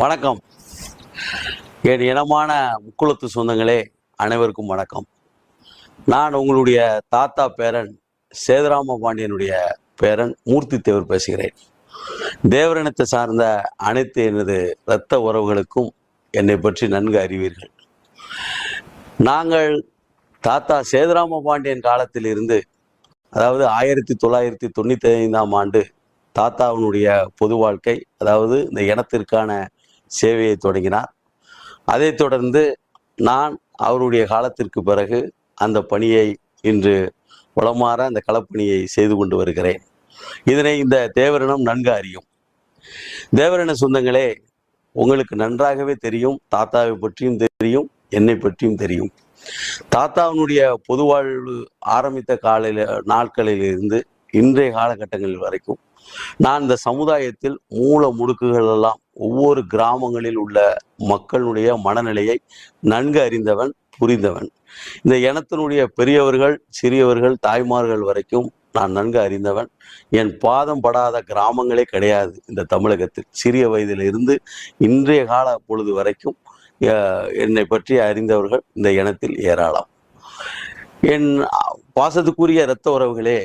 வணக்கம். என் இனமான முக்குளத்து சொந்தங்களே அனைவருக்கும் வணக்கம். நான் உங்களுடைய தாத்தா பேரன் சேதுராம பாண்டியனுடைய பேரன் மூர்த்தி தேவர் பேசுகிறேன். தேவரினத்தை சார்ந்த அனைத்து எனது இரத்த உறவுகளுக்கும் என்னை பற்றி நன்கு அறிவீர்கள். நாங்கள் தாத்தா சேதுராம பாண்டியன் காலத்தில் இருந்து அதாவது ஆயிரத்தி தொள்ளாயிரத்தி தொண்ணூத்தி ஐந்தாம் ஆண்டு தாத்தாவினுடைய பொது வாழ்க்கை அதாவது இந்த இனத்திற்கான சேவையை தொடங்கினார். அதைத் தொடர்ந்து நான் அவருடைய காலத்திற்கு பிறகு அந்த பணியை இன்று வளமாற அந்த களப்பணியை செய்து கொண்டு வருகிறேன். இதனை இந்த தேவரினம் நன்கு அறியும். தேவரின சொந்தங்களே உங்களுக்கு நன்றாகவே தெரியும் தாத்தாவை பற்றியும் தெரியும் என்னை பற்றியும் தெரியும். தாத்தாவினுடைய பொது வாழ்வு ஆரம்பித்த காலையில் நாட்களில் இருந்து இன்றைய காலகட்டங்களில் வரைக்கும் நான் இந்த சமுதாயத்தில் மூல முடுக்குகள் எல்லாம் ஒவ்வொரு கிராமங்களில் உள்ள மக்களுடைய மனநிலையை நன்கு அறிந்தவன் புரிந்தவன். இந்த இனத்தினுடைய பெரியவர்கள் சிறியவர்கள் தாய்மார்கள் வரைக்கும் நான் நன்கு அறிந்தவன். என் பாதம் படாத கிராமங்களே கிடையாது இந்த தமிழகத்தில். சிறிய வயதில் இருந்து இன்றைய கால பொழுது வரைக்கும் என்னை பற்றி அறிந்தவர்கள் இந்த இனத்தில் ஏராளம். என் பாசத்துக்குரிய இரத்த உறவுகளே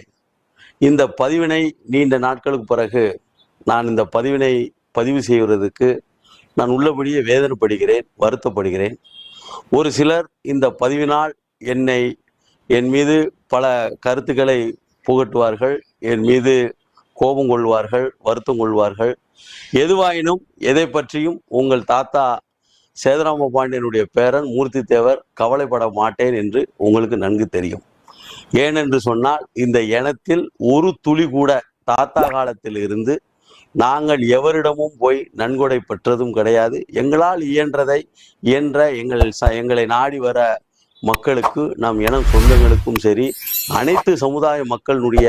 இந்த பதிவினை நீண்ட நாட்களுக்கு பிறகு நான் இந்த பதிவினை பதிவு செய்வதற்கு நான் உள்ளபடியே வேதனைப்படுகிறேன் வருத்தப்படுகிறேன். ஒரு சிலர் இந்த பதிவினால் என்னை என் மீது பல கருத்துக்களை புகட்டுவார்கள் என் மீது கோபம் கொள்வார்கள் வருத்தம் கொள்வார்கள். எதுவாயினும் எதை பற்றியும் உங்கள் தாத்தா சேதராம பாண்டியனுடைய பேரன் மூர்த்தி தேவர் கவலைப்பட மாட்டேன் என்று உங்களுக்கு நன்கு தெரியும். ஏனென்று சொன்னால் இந்த இனத்தில் ஒரு துளி கூட தாத்தா காலத்தில் இருந்து நாங்கள் எவரிடமும் போய் நன்கொடை பெற்றதும் கிடையாது. எங்களால் இயன்றதை இயன்ற எங்கள் ச எங்களை நாடி வர மக்களுக்கு நம் இனம் சொந்தங்களுக்கும் சரி அனைத்து சமுதாய மக்களுடைய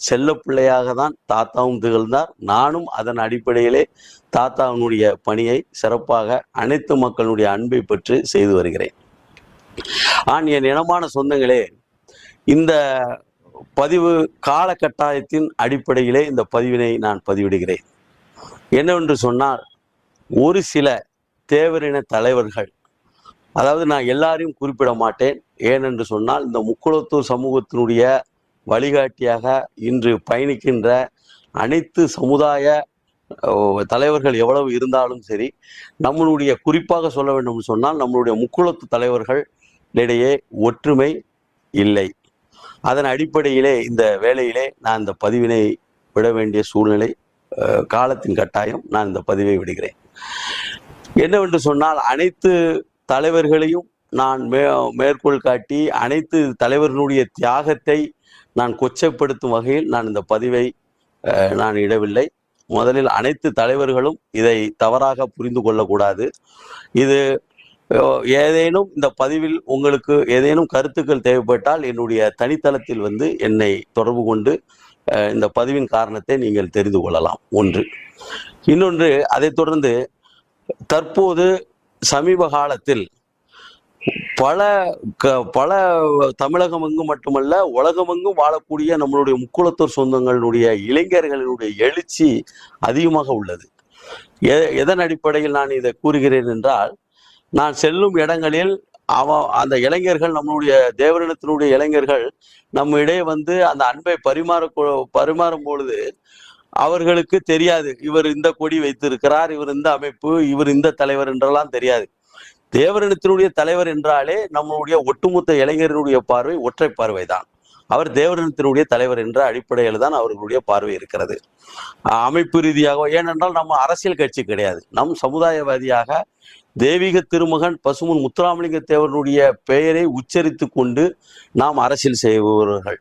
செல்ல பிள்ளையாக தான் தாத்தாவும் திகழ்ந்தார். நானும் அதன் அடிப்படையிலே தாத்தாவினுடைய பணியை சிறப்பாக அனைத்து மக்களுடைய அன்பை பெற்று செய்து வருகிறேன். ஆன் என் இனமான சொந்தங்களே இந்த பதிவு காலகட்டாயத்தின் அடிப்படையிலே இந்த பதிவினை நான் பதிவிடுகிறேன். என்னவென்று சொன்னால் ஒரு சில தேவரின தலைவர்கள் அதாவது நான் எல்லாரையும் குறிப்பிட மாட்டேன் ஏனென்று சொன்னால் இந்த முக்குளத்தூர் சமூகத்தினுடைய வழிகாட்டியாக இன்று பயணிக்கின்ற அனைத்து சமுதாய தலைவர்கள் எவ்வளவு இருந்தாலும் சரி நம்மளுடைய குறிப்பாக சொல்ல வேண்டும் சொன்னால் நம்மளுடைய முக்குளத்து தலைவர்களிடையே ஒற்றுமை இல்லை. அதன் அடிப்படையிலே இந்த வேளையிலே நான் இந்த பதிவினை விட வேண்டிய சூழ்நிலை காலத்தின் கட்டாயம் நான் இந்த பதிவை விடுகிறேன். என்னவென்று சொன்னால் அனைத்து தலைவர்களையும் நான் மே மேற்கோள் காட்டி அனைத்து தலைவர்களுடைய தியாகத்தை நான் கொச்சைப்படுத்தும் வகையில் நான் இந்த பதிவை நான் இடவில்லை. முதலில் அனைத்து தலைவர்களும் இதை தவறாக புரிந்து கொள்ளக்கூடாது. இது ஏதேனும் இந்த பதிவில் உங்களுக்கு ஏதேனும் கருத்துக்கள் தேவைப்பட்டால் என்னுடைய தனித்தளத்தில் வந்து என்னை தொடர்பு கொண்டு இந்த பதிவின் காரணத்தை நீங்கள் தெரிந்து கொள்ளலாம். ஒன்று. இன்னொன்று அதைத் தொடர்ந்து தற்போது சமீப காலத்தில் பல க பல தமிழகமெங்கும் மட்டுமல்ல உலகமெங்கும் வாழக்கூடிய நம்மளுடைய முக்குளத்தூர் சொந்தங்களுடைய இளைஞர்களுடைய எழுச்சி அதிகமாக உள்ளது. எ- எதன் அடிப்படையில் நான் இதை கூறுகிறேன் என்றால் நான் செல்லும் இடங்களில் அவ அந்த இளைஞர்கள் நம்மளுடைய தேவரினத்தினுடைய இளைஞர்கள் நம்ம இடையே வந்து அந்த அன்பை பரிமாற பரிமாறும் பொழுது அவர்களுக்கு தெரியாது. இவர் இந்த கொடி வைத்திருக்கிறார் இவர் இந்த அமைப்பு இவர் இந்த தலைவர் என்றெல்லாம் தெரியாது. தேவரினத்தினுடைய தலைவர் என்றாலே நம்மளுடைய ஒட்டுமொத்த இளைஞர்களுடைய பார்வை ஒற்றை பார்வை தான் அவர் தேவரினத்தினுடைய தலைவர் என்ற அடிப்படையில் தான் அவர்களுடைய பார்வை இருக்கிறது. அஹ் அமைப்பு ரீதியாக ஏனென்றால் நம்ம அரசியல் கட்சி கிடையாது. நம் சமுதாயவாதியாக தெய்வீக திருமகன் பசுமன் முத்துராமலிங்க தேவனுடைய பெயரை உச்சரித்து கொண்டு நாம் அரசியல் செய்பவர்கள்.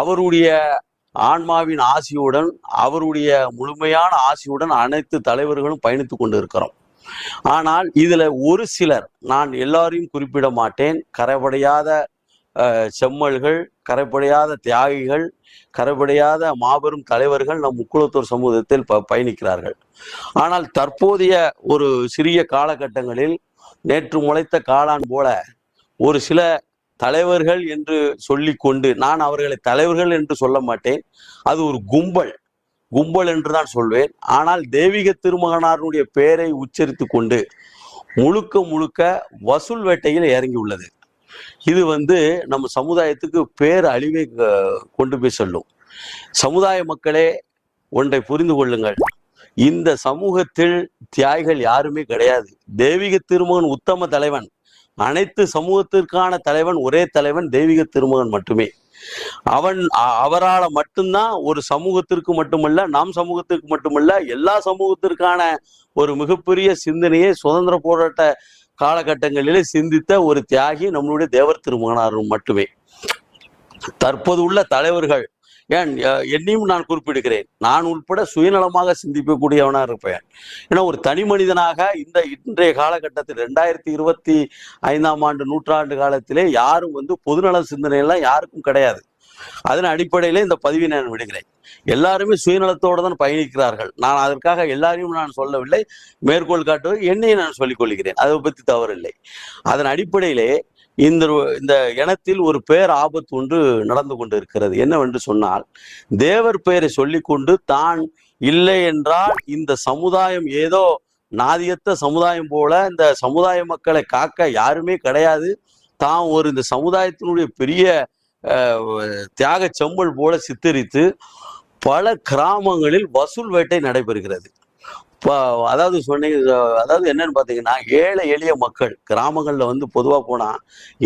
அவருடைய ஆன்மாவின் ஆசியுடன் அவருடைய முழுமையான ஆசியுடன் அனைத்து தலைவர்களும் பயணித்து கொண்டு இருக்கிறோம் ஆனால் இதுல ஒரு சிலர் நான் எல்லாரையும் குறிப்பிட மாட்டேன் கரைபடையாத செம்மல்கள் கரைப்படையாத தியாகிகள் கரைப்படையாத மாபெரும் தலைவர்கள் நம் முக்குளத்தூர் சமூகத்தில் ப பயணிக்கிறார்கள். ஆனால் தற்போதைய ஒரு சிறிய காலகட்டங்களில் நேற்று முளைத்த காளான் போல ஒரு சில தலைவர்கள் என்று சொல்லிக்கொண்டு நான் அவர்களை தலைவர்கள் என்று சொல்ல மாட்டேன். அது ஒரு கும்பல் கும்பல் என்று தான் சொல்வேன். ஆனால் தெய்வீக திருமகனாருடைய பெயரை உச்சரித்து கொண்டு முழுக்க முழுக்க வசூல் வேட்டையில் இறங்கி உள்ளது இது வந்து நம்ம சமுதாயத்துக்கு பேர் அழிவை கொண்டு போய் சொல்லும். சமுதாய மக்களே ஒன்றை புரிந்து கொள்ளுங்கள். இந்த சமூகத்தில் தியாகிகள் யாருமே கிடையாது. தெய்வீக திருமகன் உத்தம தலைவன். அனைத்து சமூகத்திற்கான தலைவன் ஒரே தலைவன் தெய்வீக திருமகன் மட்டுமே. அவன் அவரால் அவரால மட்டும்தான் ஒரு சமூகத்திற்கு மட்டுமல்ல நாம் சமூகத்திற்கு மட்டுமல்ல எல்லா சமூகத்திற்கான ஒரு மிகப்பெரிய சிந்தனையை சுதந்திர போராட்ட காலகட்டங்களிலே சிந்தித்த ஒரு தியாகி நம்மளுடைய தேவர் திருமகனார் மட்டுமே. தற்போது உள்ள தலைவர்கள் ஏன் என்னையும் நான் குறிப்பிடுகிறேன். நான் உட்பட சுயநலமாக சிந்திக்கக்கூடியவனாக இருப்பேன். ஏன்னா ஒரு தனி மனிதனாக இந்த இன்றைய காலகட்டத்தில் ரெண்டாயிரத்தி இருபத்தி ஐந்தாம் ஆண்டு நூற்றாண்டு காலத்திலே யாரும் வந்து பொதுநல சிந்தனையெல்லாம் யாருக்கும் கிடையாது. அதன் அடிப்படையில இந்த பதிவை நான் விடுகிறேன். எல்லாருமே சுயநலத்தோடு தான் பயணிக்கிறார்கள். நான் அதற்காக எல்லாரையும் நான் சொல்லவில்லை. மேற்கோள் காட்டுவது என்னையும் நான் சொல்லிக் கொள்கிறேன். அதை பற்றி தவறில்லை. அதன் அடிப்படையிலே இந்த இந்த இனத்தில் ஒரு பேர் ஆபத்து ஒன்று நடந்து கொண்டு இருக்கிறது என்னவென்று சொன்னால் தேவர் பெயரை சொல்லிக்கொண்டு தான் இல்லை என்றால் இந்த சமுதாயம் ஏதோ நாதியத்த சமுதாயம் போல இந்த சமுதாய மக்களை காக்க யாருமே கிடையாது. தான் ஒரு இந்த சமுதாயத்தினுடைய பெரிய தியாக செம்பல் போல சித்தரித்து பல கிராமங்களில் வசூல் வேட்டை நடைபெறுகிறது. இப்போ அதாவது சொன்னீங்க அதாவது என்னன்னு பார்த்தீங்கன்னா ஏழை எளிய மக்கள் கிராமங்களில் வந்து பொதுவாக போனால்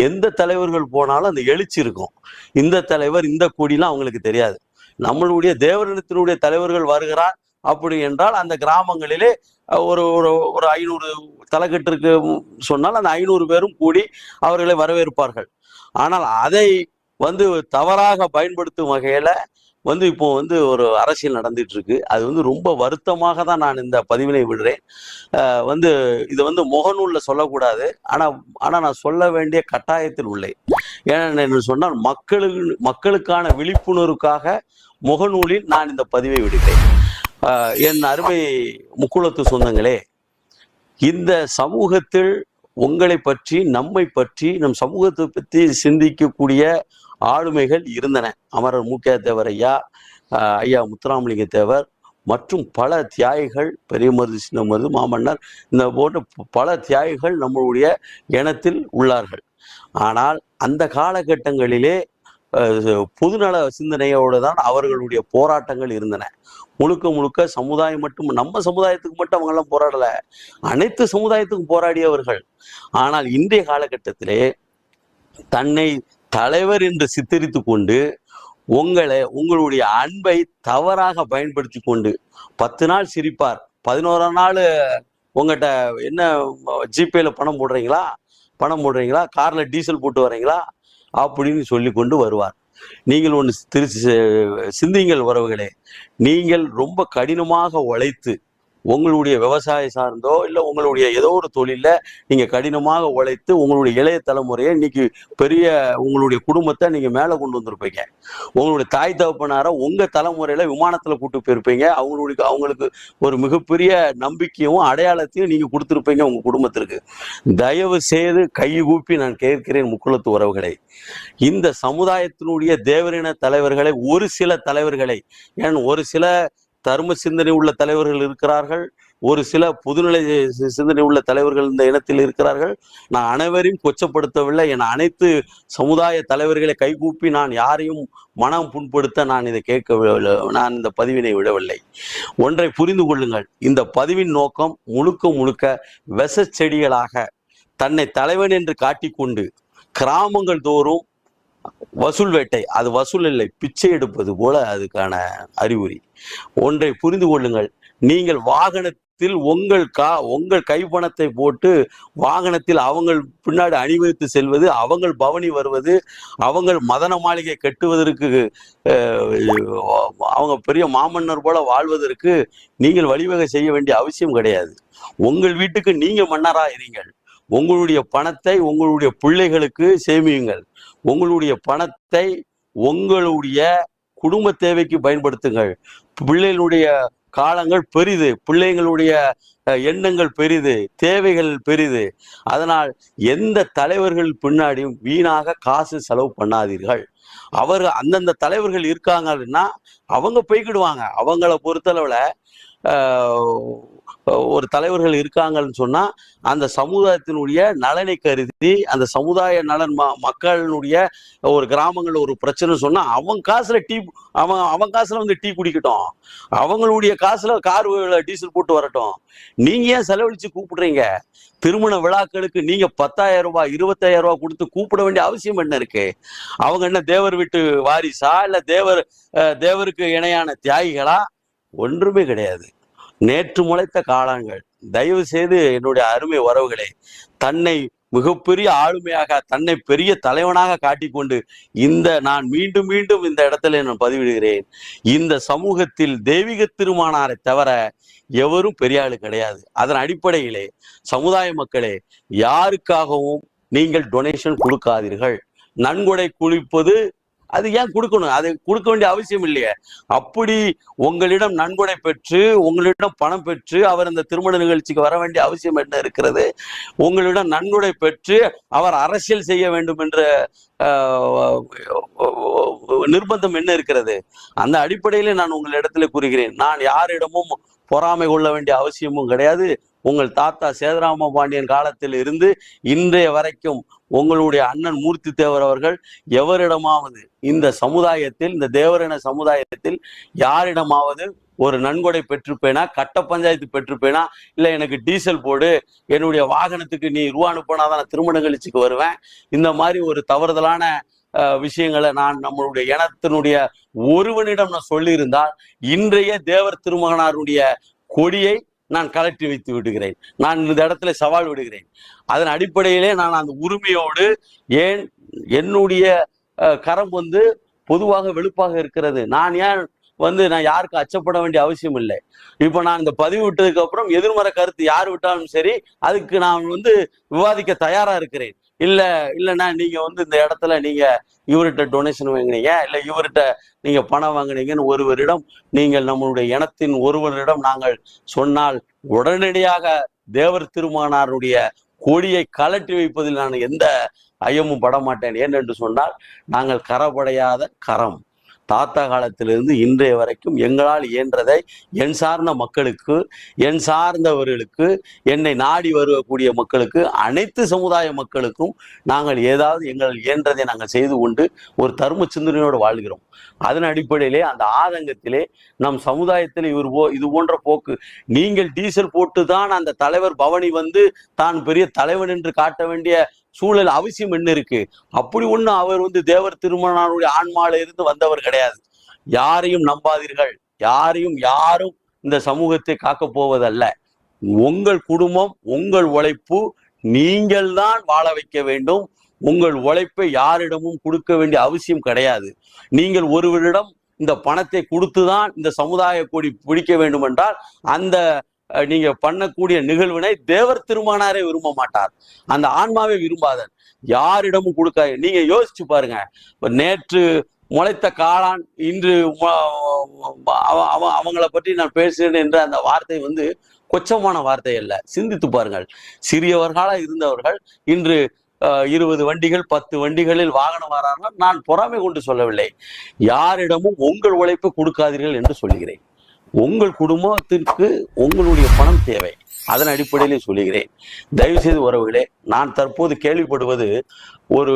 எந்த தலைவர்கள் போனாலும் அந்த எழுச்சி இருக்கும். இந்த தலைவர் இந்த கொடிலாம் அவங்களுக்கு தெரியாது. நம்மளுடைய தேவரினத்தினுடைய தலைவர்கள் வருகிறார் அப்படி என்றால் அந்த கிராமங்களிலே ஒரு ஒரு ஒரு ஐநூறு தலைக்கட்டிற்கு சொன்னால் அந்த ஐநூறு பேரும் கூடி அவர்களை வரவேற்பார்கள். ஆனால் அதை வந்து தவறாக பயன்படுத்தும் வகையில வந்து இப்போ வந்து ஒரு அரசியல் நடந்துட்டு இருக்கு அது வந்து ரொம்ப வருத்தமாக தான் நான் இந்த பதிவினை விடுறேன். வந்து இது வந்து முகநூல்ல சொல்லக்கூடாது. ஆனா ஆனா நான் சொல்ல வேண்டிய கட்டாயத்தில் உள்ளேன். என்று சொன்னால் மக்களுக்கு மக்களுக்கான விழிப்புணர்வுக்காக முகநூலில் நான் இந்த பதிவை விடுகிறேன். என் அருமை முக்குளத்து சொந்தங்களே இந்த சமூகத்தில் உங்களை பற்றி நம்மை பற்றி நம் சமூகத்தை பற்றி சிந்திக்கக்கூடிய ஆளுமைகள் இருந்தன. அமரர் மூக்கிய தேவர் ஐயா ஐயா முத்துராமலிங்க தேவர் மற்றும் பல தியாகிகள் பெரிய மருது சின்ன மருது மாமன்னர் இந்த போன்ற பல தியாகிகள் நம்மளுடைய இனத்தில் உள்ளார்கள். ஆனால் அந்த காலகட்டங்களிலே பொதுநல சிந்தனையோடு தான் அவர்களுடைய போராட்டங்கள் இருந்தன. முழுக்க முழுக்க சமுதாயம் மட்டும் நம்ம சமுதாயத்துக்கு மட்டும் அவங்கெல்லாம் போராடல. அனைத்து சமுதாயத்துக்கும் போராடியவர்கள். ஆனால் இன்றைய காலகட்டத்திலே தன்னை தலைவர் என்று சித்தரித்து கொண்டு உங்களை உங்களுடைய அன்பை தவறாக பயன்படுத்தி கொண்டு பத்து நாள் சிரிப்பார். பதினோரா நாள் உங்கள்கிட்ட என்ன ஜிபேல பணம் போடுறீங்களா? பணம் போடுறீங்களா? காரில் டீசல் போட்டு வரீங்களா அப்படின்னு சொல்லி கொண்டு வருவார். நீங்கள் ஒன்று திரு சிந்திங்கள் உறவுகளே. நீங்கள் ரொம்ப கடினமாக உழைத்து உங்களுடைய விவசாய சார்ந்தோ இல்லை உங்களுடைய ஏதோ ஒரு தொழிலில் நீங்கள் கடினமாக உழைத்து உங்களுடைய இளைய தலைமுறையை இன்னைக்கு பெரிய உங்களுடைய குடும்பத்தை நீங்கள் மேலே கொண்டு வந்திருப்பீங்க. உங்களுடைய தாய் தகப்பனார உங்கள் தலைமுறையில் விமானத்தில் கூட்டு போயிருப்பீங்க. அவங்களுடைய அவங்களுக்கு ஒரு மிகப்பெரிய நம்பிக்கையும் அடையாளத்தையும் நீங்கள் கொடுத்துருப்பீங்க உங்கள் குடும்பத்திற்கு. தயவு செய்து கை கூப்பி நான் கேட்கிறேன் முக்குளத்து உறவுகளை. இந்த சமுதாயத்தினுடைய தேவரின தலைவர்களை ஒரு சில தலைவர்களை ஏன் ஒரு சில தர்ம சிந்தனை உள்ள தலைவர்கள் இருக்கிறார்கள். ஒரு சில புதுநிலை சிந்தனை உள்ள தலைவர்கள் இந்த இனத்தில் இருக்கிறார்கள். நான் அனைவரையும் கொச்சப்படுத்தவில்லை. என அனைத்து சமுதாய தலைவர்களை கைகூப்பி நான் யாரையும் மனம் புண்படுத்த நான் இதை கேட்க நான் இந்த பதிவினை விடவில்லை. ஒன்றை புரிந்து கொள்ளுங்கள். இந்த பதிவின் நோக்கம் முழுக்க முழுக்க விஷ செடிகளாக தன்னை தலைவன் என்று காட்டிக்கொண்டு கிராமங்கள் தோறும் வசூல் வேட்டை. அது வசூல் இல்லை பிச்சை எடுப்பது போல அதுக்கான அறிகுறி. ஒன்றை புரிந்து கொள்ளுங்கள். நீங்கள் வாகனத்தில் உங்கள் கா உங்கள் கைப்பணத்தை போட்டு வாகனத்தில் அவங்கள் பின்னாடி அணிவகுத்து செல்வது அவங்கள் பவனி வருவது அவங்கள் மதன மாளிகை கட்டுவதற்கு அவங்க பெரிய மாமன்னர் போல வாழ்வதற்கு நீங்கள் வழிவகை செய்ய வேண்டிய அவசியம் கிடையாது. உங்கள் வீட்டுக்கு நீங்க மன்னரா இருங்கள் உங்களுடைய பணத்தை உங்களுடைய பிள்ளைகளுக்கு சேமியுங்கள். உங்களுடைய பணத்தை உங்களுடைய குடும்ப தேவைக்கு பயன்படுத்துங்கள். பிள்ளைகளுடைய காலங்கள் பெரிது. பிள்ளைங்களுடைய எண்ணங்கள் பெரிது. தேவைகள் பெரிது. அதனால் எந்த தலைவர்கள் பின்னாடியும் வீணாக காசு செலவு பண்ணாதீர்கள். அவர் அந்தந்த தலைவர்கள் இருக்காங்கன்னா அவங்க போய்க்கிடுவாங்க. அவங்கள பொறுத்தளவில் ஒரு தலைவர்கள் இருக்காங்கன்னு சொன்னா அந்த சமுதாயத்தினுடைய நலனை கருதி அந்த சமுதாய நலன் ம மக்களினுடைய ஒரு கிராமங்கள்ல ஒரு பிரச்சனை சொன்னா அவன் காசுல டீ அவன் அவன் காசுல வந்து டீ குடிக்கட்டும். அவங்களுடைய காசுல கார் டீசல் போட்டு வரட்டும். நீங்க ஏன் செலவழிச்சு கூப்பிடுறீங்க? திருமண விழாக்களுக்கு நீங்க பத்தாயிரம் ரூபாய் இருபத்தாயிரம் ரூபாய் கொடுத்து கூப்பிட வேண்டிய அவசியம் என்ன இருக்கு? அவங்க என்ன தேவர் வீட்டு வாரிசா? இல்ல தேவர் தேவருக்கு இணையான தியாகிகளா? ஒன்றுமே கிடையாது. நேற்று முளைத்த காளான்கள் தயவு செய்து என்னுடைய அருமை உறவுகளே தன்னை மிகப்பெரிய ஆளுமையாக தன்னை பெரிய தலைவனாக காட்டிக்கொண்டு இந்த நான் மீண்டும் மீண்டும் இந்த இடத்துல நான் பதிவிடுகிறேன். இந்த சமூகத்தில் தெய்வீக திருமானாரை தவிர எவரும் பெரிய ஆளு கிடையாது. அதன் அடிப்படையிலே சமுதாய மக்களே யாருக்காகவும் நீங்கள் டொனேஷன் கொடுக்காதீர்கள். நன்கொடை குளிப்பது அது ஏன் கொடுக்கணும்? அது கொடுக்க வேண்டிய அவசியம் இல்லையே. அப்படி உங்களிடம் நன்கொடை பெற்று உங்களிடம் பணம் பெற்று அவர் இந்த திருமண நிகழ்ச்சிக்கு வர வேண்டிய அவசியம் என்ன இருக்கிறது? உங்களிடம் நன்கொடை பெற்று அவர் அரசியல் செய்ய வேண்டும் என்ற நிர்பந்தம் என்ன இருக்கிறது? அந்த அடிப்படையிலே நான் உங்களிடத்துல கூறுகிறேன். நான் யாரிடமும் பொறாமை கொள்ள வேண்டிய அவசியமும் கிடையாது. உங்கள் தாத்தா சேதராம பாண்டியன் காலத்தில் இருந்து இன்றைய வரைக்கும் உங்களுடைய அண்ணன் மூர்த்தி தேவர் அவர்கள் எவரிடமாவது இந்த சமுதாயத்தில் இந்த தேவரின சமுதாயத்தில் யாரிடமாவது ஒரு நன்கொடை பெற்றிருப்பேனா கட்ட பஞ்சாயத்து பெற்றிருப்பேனா இல்லை எனக்கு டீசல் போடு என்னுடைய வாகனத்துக்கு நீ ரூபா அனுப்பினாதான் நான் திருமண கழிச்சுக்கு வருவேன். இந்த மாதிரி ஒரு தவறுதலான விஷயங்களை நான் நம்மளுடைய இனத்தினுடைய ஒருவனிடம் நான் சொல்லியிருந்தால் இன்றைய தேவர் திருமகனாருடைய கொடியை நான் கலட்டி வைத்து விடுகிறேன். நான் இந்த இடத்துல சவால் விடுகிறேன். அதன் அடிப்படையிலே நான் அந்த உரிமையோடு ஏன் என்னுடைய கரம் வந்து பொதுவாக வெளுப்பாக இருக்கிறது. நான் ஏன் வந்து நான் யாருக்கும் அச்சப்பட வேண்டிய அவசியம் இல்லை. இப்போ நான் இந்த பதிவு விட்டதுக்கு அப்புறம் எதிர்மறை கருத்து யார் விட்டாலும் சரி அதுக்கு நான் வந்து விவாதிக்க தயாரா இருக்கிறேன். இல்ல இல்லைன்னா நீங்க வந்து இந்த இடத்துல நீங்க இவர்கிட்ட டொனேஷன் வாங்கினீங்க இல்ல இவர்கிட்ட நீங்க பணம் வாங்கினீங்கன்னு ஒருவரிடம் நீங்கள் நம்மளுடைய இனத்தின் ஒருவரிடம் நாங்கள் சொன்னால் உடனடியாக தேவர் திருமானாருடைய கொடியை கலட்டி வைப்பதில் நான் எந்த ஐயமும் படமாட்டேன். ஏன் ஏனென்று சொன்னால் நாங்கள் கரப்படையாத கரம். தாத்தா காலத்திலிருந்து இன்றைய வரைக்கும் எங்களால் இயன்றதை என் சார்ந்த மக்களுக்கு என் சார்ந்தவர்களுக்கு என்னை நாடி வரக்கூடிய மக்களுக்கு அனைத்து சமுதாய மக்களுக்கும் நாங்கள் ஏதாவது எங்கள் இயன்றதை நாங்கள் செய்து கொண்டு ஒரு தர்ம சிந்தனையோடு வாழ்கிறோம். அதன் அடிப்படையிலே அந்த ஆதங்கத்திலே நம் சமுதாயத்தில் இவர் போ இது போன்ற போக்கு. நீங்கள் டீசல் போட்டு தான் அந்த தலைவர் பவனி வந்து தான் பெரிய தலைவன் என்று காட்ட வேண்டிய சூழல் அவசியம் என்ன இருக்கு? அப்படி ஒண்ணு அவர் வந்து தேவர் திருமணாருடைய ஆன்மால இருந்து வந்தவர் கிடையாது. யாரையும் நம்பாதீர்கள். யாரையும் யாரும் இந்த சமூகத்தை காக்க போவதல்ல. உங்கள் குடும்பம் உங்கள் உழைப்பு நீங்கள் தான் வாழ வைக்க வேண்டும். உங்கள் உழைப்பை யாரிடமும் கொடுக்க வேண்டிய அவசியம் கிடையாது. நீங்கள் ஒருவரிடம் இந்த பணத்தை கொடுத்துதான் இந்த சமுதாய கொடி பிடிக்க வேண்டும் என்றால் அந்த நீங்க பண்ணக்கூடிய நிகழ்வினை தேவர் திருமானாரே விரும்ப மாட்டார். அந்த ஆன்மாவே விரும்பாதன். யாரிடமும் கொடுக்க நீங்க யோசிச்சு பாருங்க. நேற்று முளைத்த காளான் இன்று அவங்களை அவங்கள பற்றி நான் பேசுகிறேன் என்ற அந்த வார்த்தை வந்து கொச்சமான வார்த்தை அல்ல. சிந்தித்து பாருங்கள். சிறியவர்களாக இருந்தவர்கள் இன்று இருபது வண்டிகள் பத்து வண்டிகளில் வாகனம் வரார்கள். நான் பொறாமை கொண்டு சொல்லவில்லை. யாரிடமும் உங்கள் உழைப்பு கொடுக்காதீர்கள் என்று சொல்கிறேன் உங்கள் குடும்பத்திற்கு உங்களுடைய பணம் தேவை. அதன் அடிப்படையிலே சொல்லுகிறேன். தயவு செய்து உறவுகளே நான் தற்போது கேள்விப்படுவது ஒரு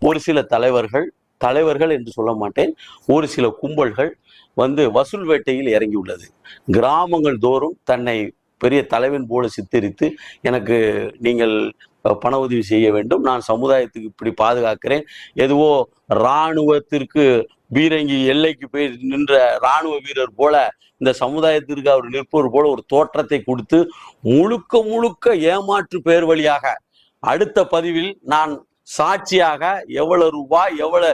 ஒரு சில தலைவர்கள் தலைவர்கள் என்று சொல்ல மாட்டேன். ஒரு சில கும்பல்கள் வந்து வசூல் வேட்டையில் இறங்கியுள்ளது. கிராமங்கள் தோறும் தன்னை பெரிய தலைவன் போல சித்தரித்து எனக்கு நீங்கள் பண உதவி செய்ய வேண்டும். நான் சமுதாயத்துக்கு இப்படி பாதுகாக்கிறேன். எதுவோ இராணுவத்திற்கு பீரங்கி எல்லைக்கு போய் நின்ற இராணுவ வீரர் போல இந்த சமுதாயத்திற்கு அவர் நிற்பவர் போல ஒரு தோற்றத்தை கொடுத்து முழுக்க முழுக்க ஏமாற்று பேர் வழியாக அடுத்த பதிவில் நான் சாட்சியாக எவ்வளவு ரூபாய் எவ்வளவு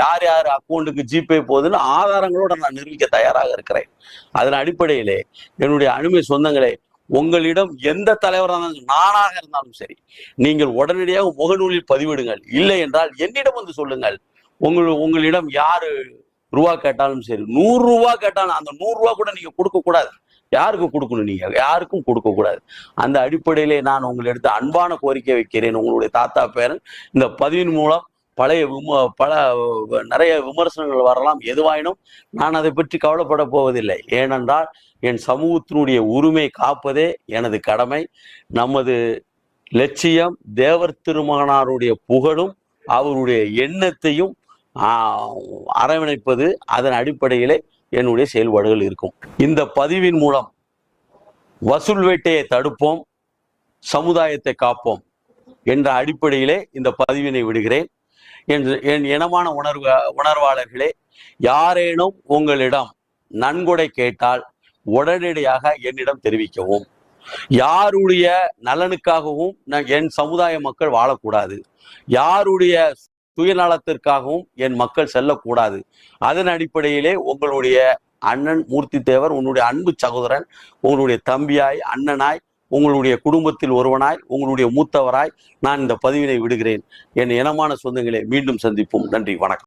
யார் யார் அக்கௌண்ட்டுக்கு ஜிபே போகுதுன்னு ஆதாரங்களோட நான் நிரூபிக்க தயாராக இருக்கிறேன். அதன் அடிப்படையிலே என்னுடைய அனுமை சொந்தங்களே உங்களிடம் எந்த தலைவராக இருந்தாலும் நானாக இருந்தாலும் சரி நீங்கள் உடனடியாக முகநூலில் பதிவிடுங்கள். இல்லை என்றால் என்னிடம் வந்து சொல்லுங்கள். உங்கள் உங்களிடம் யாரு ரூபா கேட்டாலும் சரி நூறு ரூபா கேட்டாலும் அந்த நூறு ரூபா கூட நீங்க கொடுக்க கூடாது. யாருக்கும் கொடுக்கணும் நீங்க? யாருக்கும் கொடுக்க கூடாது. அந்த அடிப்படையிலே நான் உங்களிடத்து அன்பான கோரிக்கை வைக்கிறேன். உங்களுடைய தாத்தா பேரன் இந்த பதிவின் மூலம் பழைய விம பல நிறைய விமர்சனங்கள் வரலாம். எதுவாயினும் நான் அதை பற்றி கவலைப்பட போவதில்லை. ஏனென்றால் என் சமூகத்தினுடைய உரிமை காப்பதே எனது கடமை. நமது லட்சியம் தேவர் திருமகனாருடைய புகழும் அவருடைய எண்ணத்தையும் அரவணைப்பது அதன் அடிப்படையிலே என்னுடைய செயல்பாடுகள் இருக்கும். இந்த பதிவின் மூலம் வசூல் வேட்டையை தடுப்போம் சமுதாயத்தை காப்போம் என்ற அடிப்படையிலே இந்த பதிவினை விடுகிறேன். என் என் இனமான உணர்வு உணர்வாளர்களே யாரேனும் உங்களிடம் நன்கொடை கேட்டால் உடனடியாக என்னிடம் தெரிவிக்கவும். யாருடைய நலனுக்காகவும் நான் என் சமுதாய மக்கள் வாழக்கூடாது. யாருடைய சுயநலத்திற்காகவும் என் மக்கள் செல்லக்கூடாது. அதன் அடிப்படையிலே உங்களுடைய அண்ணன் மூர்த்தி தேவர் உன்னுடைய அன்பு சகோதரன் உங்களுடைய தம்பியாய் அண்ணனாய் உங்களுடைய குடும்பத்தில் ஒருவனாய் உங்களுடைய மூத்தவராய் நான் இந்த பதிவினை விடுகிறேன். என் இனமான சொந்தங்களை மீண்டும் சந்திப்போம். நன்றி வணக்கம்.